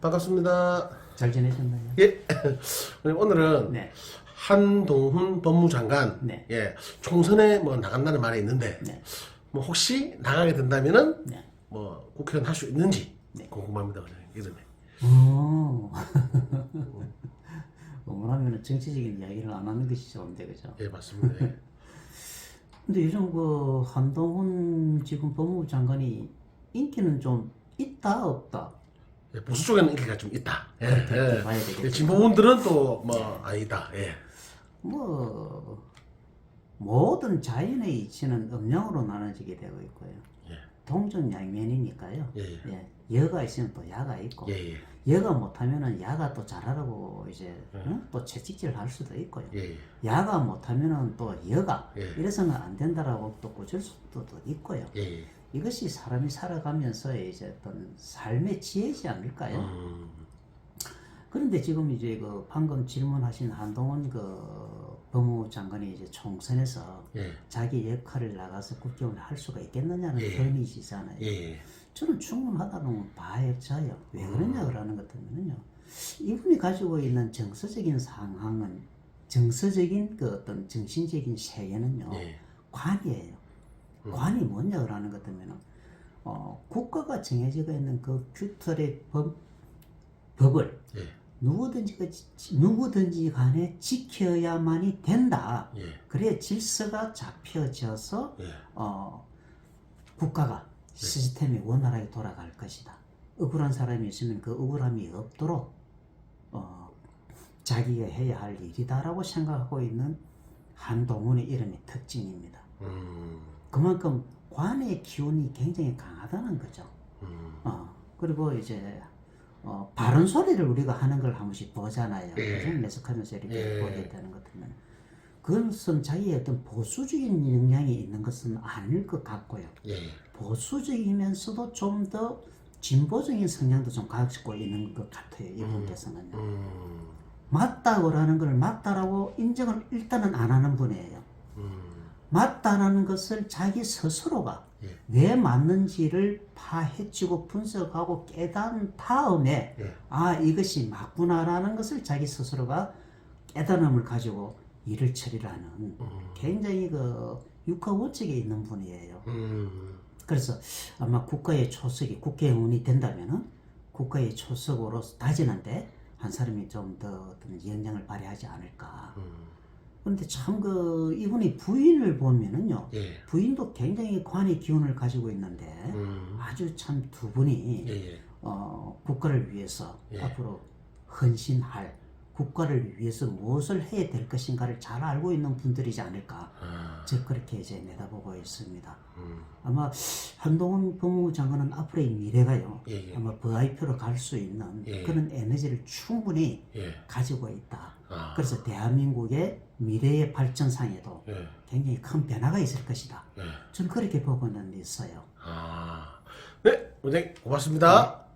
반갑습니다. 잘 지내셨나요? 예. 오늘은 네. 한동훈 법무장관 네. 예, 총선에 뭐 나간다는 말이 있는데 네. 뭐 혹시 나가게 된다면은 네. 뭐 국회의원 할 수 있는지 네. 궁금합니다. 오. 원하면 정치적인 이야기를 안 하는 것이 좋은데 그죠? 예, 맞습니다. 예. 근데 요즘 그 한동훈 지금 법무부 장관이 인기는 좀 있다 없다. 예, 보수 쪽에는 인기가 좀 있다. 예, 그렇게 예. 봐야 되겠죠. 예, 진보분들은 또 뭐 아니다. 예. 뭐 모든 자연의 이치는 음양으로 나눠지게 되고 있고요. 예. 동정양면이니까요. 예, 예. 예. 여가 있으면 또 야가 있고 예, 예. 여가 못하면은 야가 또 잘하라고 이제 응? 또 채찍질 할 수도 있고요. 예, 예. 야가 못하면은 또 여가 예. 이래서는 안 된다라고 또 꼬질 수도 또 있고요. 예, 예. 이것이 사람이 살아가면서 이제 어떤 삶의 지혜지 않을까요? 음, 그런데 지금 이제 그 방금 질문하신 한동훈 그 법무부 장관이 이제 총선에서 예, 자기 역할을 나가서 국정을 할 수가 있겠느냐는 예. 건의시잖아요. 예, 예. 저는 충분하다고 봐야져요. 왜 그러냐 그러는 것 때문에요. 이분이 가지고 있는 정서적인 상황은 정서적인 그 어떤 정신적인 세계는요 예. 관이에요. 관이 뭐냐 그러는 것 때문에는 어, 국가가 정해지고 있는 그 규틀의 법, 법을 예. 누구든지 그 지- 누구든지 간에 지켜야만이 된다. 예. 그래야 질서가 잡혀져서 예. 어, 국가가 시스템이 원활하게 돌아갈 것이다. 억울한 사람이 있으면 그 억울함이 없도록 어, 자기가 해야 할 일이다라고 생각하고 있는 한동훈의 이름의 특징입니다. 음, 그만큼 관의 기운이 굉장히 강하다는 거죠. 음. 어, 그리고 이제 어, 바른 소리를 우리가 하는 걸 한 번씩 보잖아요. 예. 그죠? 매석하면서 이렇게 예. 보게 되는 것 때문에 그것은 자기의 어떤 보수적인 역량이 있는 것은 아닐 것 같고요. 예. 보수적이면서도 좀 더 진보적인 성향도 좀 가지고 있는 것 같아요. 이분께서는요. 음, 맞다고 하는 걸 맞다라고 인정을 일단은 안 하는 분이에요. 음. 맞다라는 것을 자기 스스로가 예. 왜 맞는지를 파헤치고 분석하고 깨달은 다음에 예. 아 이것이 맞구나라는 것을 자기 스스로가 깨달음을 가지고 일을 처리를 하는 음. 굉장히 그 육하 원칙에 있는 분이에요. 음. 그래서 아마 국가의 초석이 국회의원이 된다면은 국가의 초석으로 다지는데 한 사람이 좀더 어떤 영향을 발휘하지 않을까. 음. 그런데 참 그 이분이 부인을 보면은요. 예. 부인도 굉장히 관의 기운을 가지고 있는데 음. 아주 참 두 분이 예, 예. 어, 국가를 위해서 예. 앞으로 헌신할 국가를 위해서 무엇을 해야 될 것인가를 잘 알고 있는 분들이지 않을까 아, 저 그렇게 이제 내다보고 있습니다. 음. 아마 한동훈 법무부 장관은 앞으로의 미래가요. 예, 예. 아마 VIP로 갈 수 있는 예. 그런 에너지를 충분히 예. 가지고 있다. 아. 그래서 대한민국의 미래의 발전상에도 예. 굉장히 큰 변화가 있을 것이다. 예. 저는 그렇게 보고는 있어요. 아. 네, 원장님 고맙습니다.